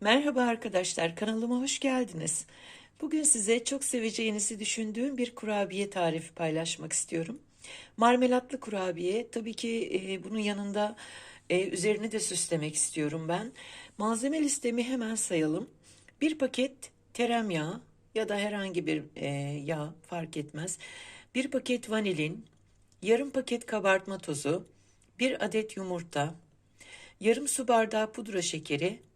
Merhaba arkadaşlar, kanalıma hoş geldiniz. Bugün size çok seveceğinizi düşündüğüm bir kurabiye tarifi paylaşmak istiyorum. Marmelatlı kurabiye, tabii ki e, bunun yanında e, üzerini de süslemek istiyorum ben. Malzeme listemi hemen sayalım. Bir paket tereyağı ya da herhangi bir e, yağ fark etmez. Bir paket vanilin, yarım paket kabartma tozu, bir adet yumurta, yarım su bardağı pudra şekeri,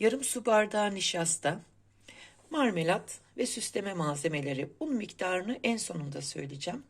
yarım su bardağı nişasta, marmelat ve süsleme malzemeleri. Un miktarını en sonunda söyleyeceğim.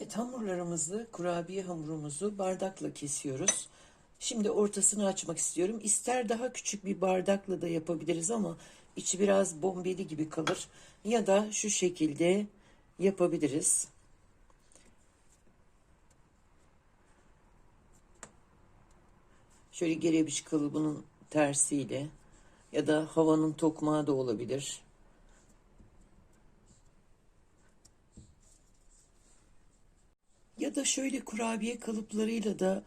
Evet hamurlarımızı, kurabiye hamurumuzu bardakla kesiyoruz. Şimdi ortasını açmak istiyorum. İster daha küçük bir bardakla da yapabiliriz ama içi biraz bombeli gibi kalır. Ya da şu şekilde yapabiliriz. Şöyle gerebiç kalıbının tersiyle ya da havanın tokmağı da olabilir. Ya da şöyle kurabiye kalıplarıyla da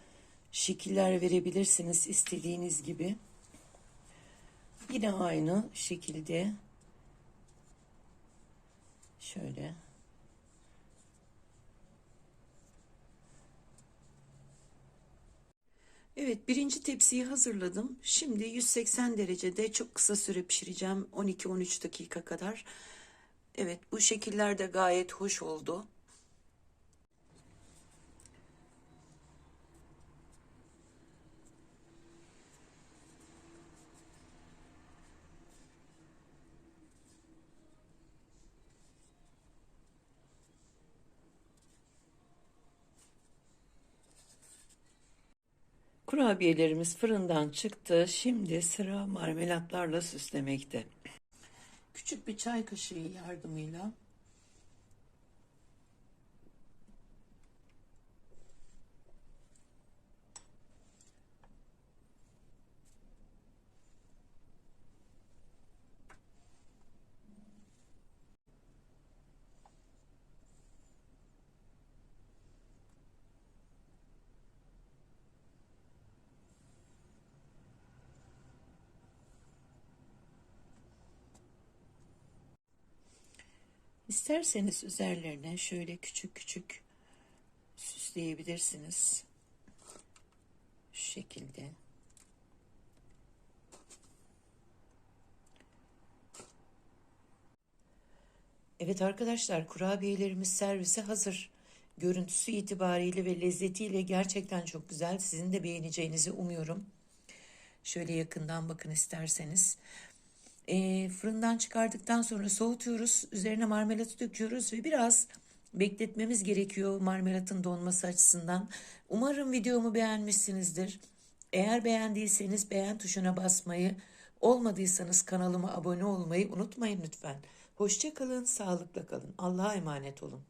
şekiller verebilirsiniz istediğiniz gibi. Yine aynı şekilde şöyle Evet birinci tepsiyi hazırladım. Şimdi 180 derecede çok kısa süre pişireceğim. 12-13 dakika kadar. Evet bu şekiller de gayet hoş oldu. Kurabiyelerimiz fırından çıktı. Şimdi sıra marmelatlarla süslemekte. Küçük bir çay kaşığı yardımıyla İsterseniz üzerlerine şöyle küçük küçük süsleyebilirsiniz. Şu şekilde. Evet arkadaşlar kurabiyelerimiz servise hazır. Görüntüsü itibariyle ve lezzetiyle gerçekten çok güzel. Sizin de beğeneceğinizi umuyorum. Şöyle yakından bakın isterseniz. E, fırından çıkardıktan sonra soğutuyoruz. Üzerine marmelatı döküyoruz ve biraz bekletmemiz gerekiyor marmelatın donması açısından. Umarım videomu beğenmişsinizdir. Eğer beğendiyseniz beğen tuşuna basmayı, olmadıysanız kanalıma abone olmayı unutmayın lütfen. Hoşçakalın, sağlıkla kalın. Allah'a emanet olun.